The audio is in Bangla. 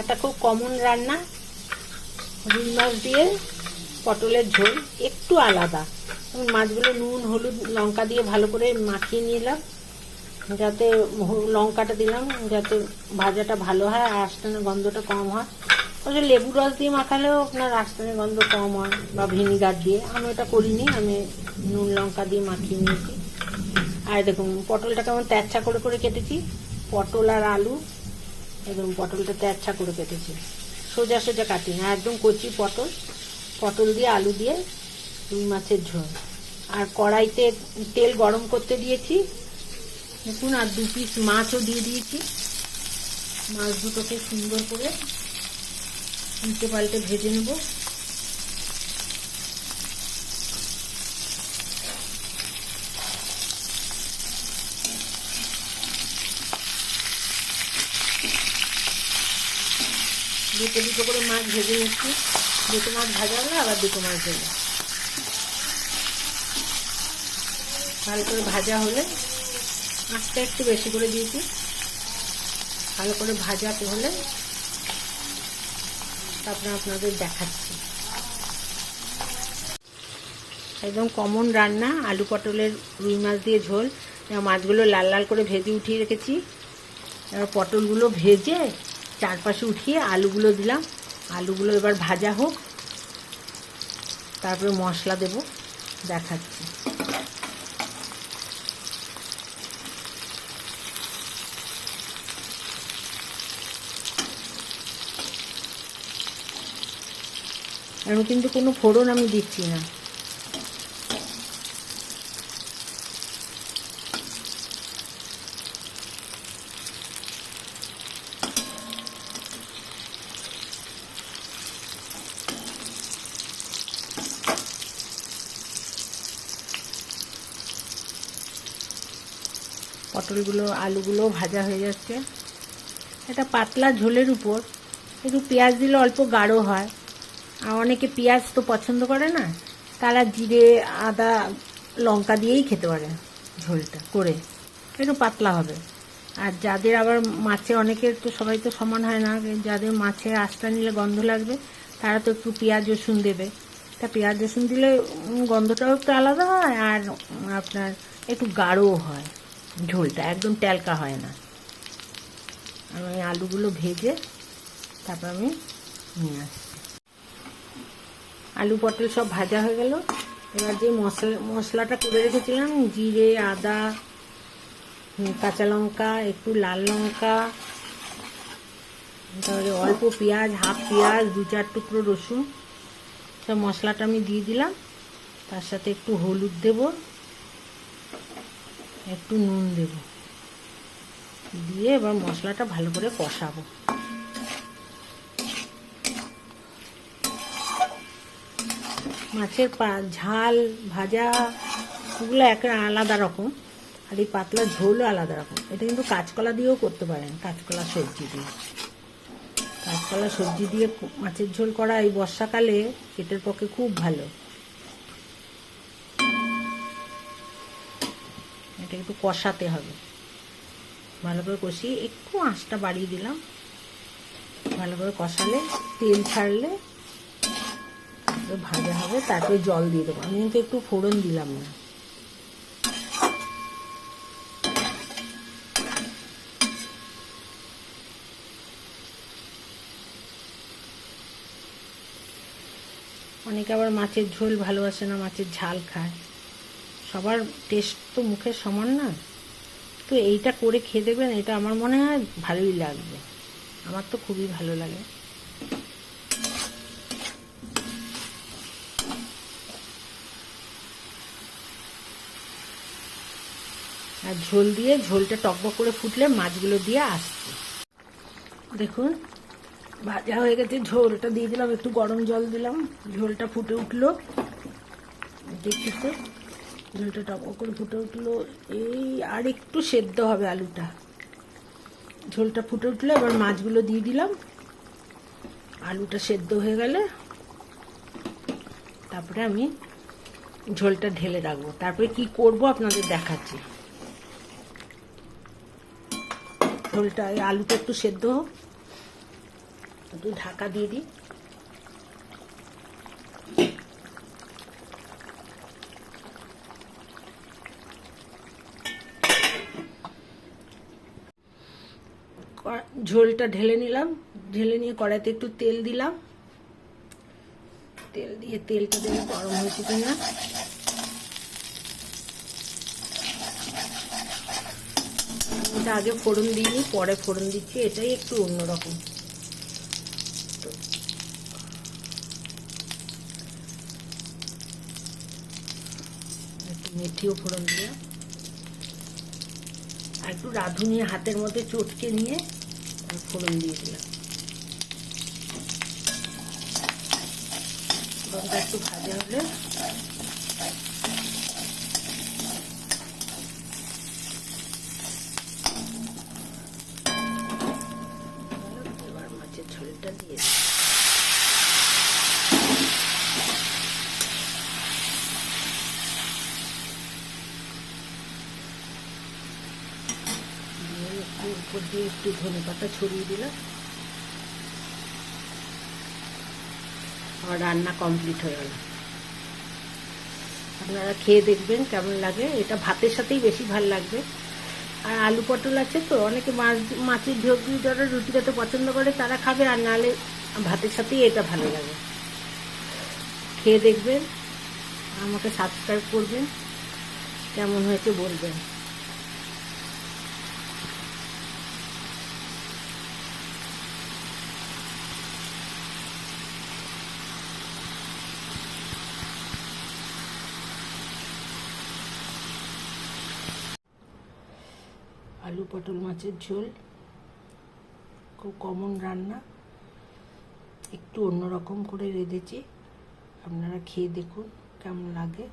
একটা খুব কমন রান্না, রুই মাছ দিয়ে পটলের ঝোল, একটু আলাদা। মাছগুলো নুন, হলুদ, লঙ্কা দিয়ে ভালো করে মাখিয়ে নিলাম, যাতে লঙ্কাটা দিলাম, যাতে ভাজাটা ভালো হয় আর আস্তানের গন্ধটা কম হয়। ওই লেবু রস দিয়ে মাখালেও আপনার আস্তানের গন্ধ কম হয়, বা ভিনিগার দিয়ে। আমি ওটা করিনি, আমি নুন, লঙ্কা দিয়ে মাখিয়ে নিয়েছি। আর দেখুন, পটলটা কেমন তেরছা করে করে কেটেছি। পটল আর আলু একদম পটলটা তেরছা করে কেটেছি। সোজা সোজা কাটি না একদম কচি পটল পটল দিয়ে আলু দিয়ে রুই মাছের ঝোল। আর কড়াইতে তেল গরম করতে দিয়েছি। দেখুন, আর দু পিস মাছও দিয়ে দিয়েছি। মাছ দুটোকে সুন্দর করে উল্টে পাল্টে ভেজে নেব। দুটো দুটো করে মাছ ভেজে নিচ্ছি। দুটো মাছ ভাজা হলো, আবার দুটো মাছ দেবো ভালো করে ভাজা হলে আঁচটা একটু বেশি করে দিয়েছি। ভালো করে ভাজাতে হলে তারপরে আপনাদের দেখাচ্ছি। একদম কমন রান্না, আলু পটলের রুই মাছ দিয়ে ঝোল। মাছগুলো লাল লাল করে ভেজে উঠিয়ে রেখেছি। এবার পটলগুলো ভেজে চারপাশে উঠিয়ে আলুগুলো দিলাম। আলুগুলো এবার ভাজা হোক। তারপরে মশলা দেব, দেখাচ্ছি। আমি কিন্তু কোনো ফোড়ন আমি দিচ্ছি না। পটলগুলো, আলুগুলো ভাজা হয়ে যাচ্ছে। এটা পাতলা ঝোলের উপর। একটু পেঁয়াজ দিলে অল্প গাঢ় হয়। আর অনেকে পেঁয়াজ তো পছন্দ করে না, তারা জিরে, আদা, লঙ্কা দিয়েই খেতে পারে ঝোলটা, করে। একটু পাতলা হবে। আর যাদের আবার মাছে, অনেকের তো সবাই তো সমান হয় না, যাদের মাছে আস্তা নিলে গন্ধ লাগবে, তারা তো একটু পেঁয়াজ, রসুন দেবে। তা পেঁয়াজ, রসুন দিলে গন্ধটাও একটু আলাদা হয় আর আপনার একটু গাঢ়ও হয়। ঝোলটা একদম টেলকা হয় না। আমি আলুগুলো ভেজে তারপর আমি নিয়ে আসছি। আলু পটল সব ভাজা হয়ে গেল। এবার যে মশলা, মশলাটা করে রেখেছিলাম, জিরে, আদা কাঁচা লঙ্কা, একটু লাল লঙ্কা, তারপরে অল্প পেঁয়াজ, হাফ পেঁয়াজ, দু চার টুকরো রসুন, সব মশলাটা আমি দিয়ে দিলাম। তার সাথে একটু হলুদ দেব। একটু নুন দেব। দিয়ে এবার মশলাটা ভালো করে কষাবো। মাছের পা ঝাল, ভাজা ওগুলো এক আলাদা রকম। আর এই পাতলা ঝোলও আলাদা রকম। এটা কিন্তু কাঁচকলা দিয়েও করতে পারেন, কাঁচকলা সবজি দিয়ে। কাঁচকলা সবজি দিয়ে মাছের ঝোল করা এই বর্ষাকালে, পেটের পক্ষে খুব ভালো। একটু কষাতে হবে। ভালো করে কষিয়ে একটু আঁচটা বাড়িয়ে দিলাম। ভালো করে কষালে তেল ছাড়লে ভাজা হবে, তারপরে জল দিয়ে দেবো। আমি কিন্তু একটু ফোড়ন দিলাম না। অনেকে আবার মাছের ঝোল ভালোবাসে না, মাছের ঝাল খায়। সবার টেস্ট তো মুখের সমান না। তো এইটা করে খেয়ে দেখবেন, এটা আমার মনে হয় ভালোই লাগবে। আমার তো খুবই ভালো লাগে। আর ঝোল দিয়ে, ঝোলটা টকবক করে ফুটলে মাছগুলো দিয়ে আসছে। দেখুন, ভাজা হয়ে গেছে ঝোলটা দিয়ে দিলাম, একটু গরম জল দিলাম। ঝোলটা ফুটে উঠল। দেখছি তো। ঝোলটা টকবক করে ফুটে উঠল। এই আর একটু সেদ্ধ হবে আলুটা। ঝোলটা ফুটে উঠল, এবার মাছগুলো দিয়ে দিলাম। আলুটা সেদ্ধ হয়ে গেলে তারপরে আমি ঝোলটা ঢেলে রাখব। তারপরে কি করব আপনাদের দেখাচ্ছি। ঝোলটা আলুটা একটু সেদ্ধ হোক। একটু ঢাকা দিয়ে দিই। ঝোলটা ঢেলে নিলাম। ঢেলে নিয়ে কড়াইতে একটু তেল দিলাম। তেল দিয়ে তেলটা দিয়ে গরম হয়েছে কিনা। এটা আগে ফোড়ন দিইনি, পরে ফোড়ন দিচ্ছি। এটাই একটু অন্যরকম। মেথিও ফোড়ন দিলাম। আর একটু রাঁধুনি হাতের মধ্যে চটকে নিয়ে ফোড়ন দিয়ে দিলাম ফোড়নটা একটু ভাজা হলে এবার মাছের ঝোলটা দিয়ে দিই দিয়ে একটু উপর দিয়ে একটু ধনে পাতা ছড়িয়ে দিলাম। আমার রান্না কমপ্লিট হয়ে গেল। আপনারা খেয়ে দেখবেন কেমন লাগে। এটা ভাতের সাথেই বেশি ভালো লাগবে। আর আলু পটল আছে তো, অনেকে মাছ, মাছের দিয়ে যারা রুটি খেতে পছন্দ করে, তারা খাবে। আর নাহলে ভাতের সাথেই এটা ভালো লাগে। খেয়ে দেখবেন। আমাকে সাবস্ক্রাইব করবেন। কেমন হয়েছে বলবেন। আলু পটল মাছের ঝোল। খুব কমন রান্না। একটু অন্যরকম করে রেঁধেছি। আপনারা খেয়ে দেখুন কেমন লাগে।